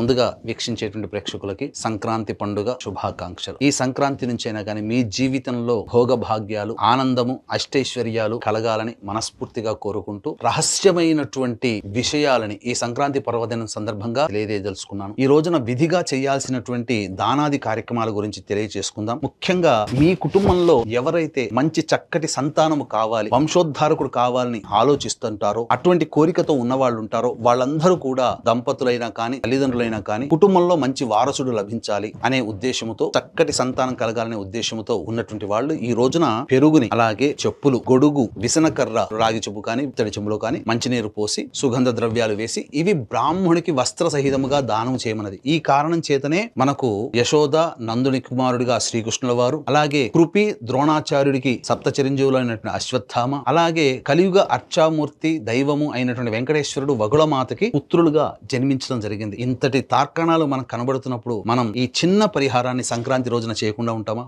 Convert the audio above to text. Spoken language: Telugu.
ముందుగా వీక్షించేటువంటి ప్రేక్షకులకి సంక్రాంతి పండుగ శుభాకాంక్షలు. ఈ సంక్రాంతి నుంచైనా కానీ మీ జీవితంలో భోగభాగ్యాలు ఆనందము అష్టైశ్వర్యాలు కలగాలని మనస్ఫూర్తిగా కోరుకుంటూ రహస్యమైనటువంటి విషయాలని ఈ సంక్రాంతి పర్వదినం సందర్భంగా తెలియజేయదలుచుకున్నాను. ఈ రోజున విధిగా చేయాల్సినటువంటి దానాది కార్యక్రమాల గురించి తెలియజేసుకుందాం. ముఖ్యంగా మీ కుటుంబంలో ఎవరైతే మంచి చక్కటి సంతానము కావాలి వంశోద్ధారకుడు కావాలని ఆలోచిస్తుంటారో అటువంటి కోరికతో ఉన్న వాళ్ళు ఉంటారో వాళ్ళందరూ కూడా దంపతులైనా కానీ తల్లిదండ్రులైనా కానీ కుటుంబంలో మంచి వారసుడు లభించాలి అనే ఉద్దేశంతో చక్కటి సంతానం కలగాలనే ఉద్దేశంతో ఉన్నటువంటి వాళ్ళు ఈ రోజున పెరుగుని అలాగే చెప్పులు గొడుగు విసనకర్ర రాగి చెంబు కానీ ఇత్తడి చెంబులో కానీ మంచినీరు పోసి సుగంధ ద్రవ్యాలు వేసి ఇవి బ్రాహ్మణునికి వస్త్ర సహితముగా దానం చేయమన్నది. ఈ కారణం చేతనే మనకు యశోద నందుని కుమారుడిగా శ్రీకృష్ణుల వారు అలాగే కృపి ద్రోణాచార్యుడికి సప్త చిరంజీవులు అయినటువంటి అశ్వత్థామ అలాగే కలియుగ అర్చామూర్తి దైవము అయినటువంటి వెంకటేశ్వరుడు వగుళమాతకి పుత్రులుగా జన్మించడం జరిగింది. ఇంతటి తార్కాణాలు మనకు కనబడుతున్నప్పుడు మనం ఈ చిన్న పరిహారాన్ని సంక్రాంతి రోజున చేయకుండా ఉంటామా?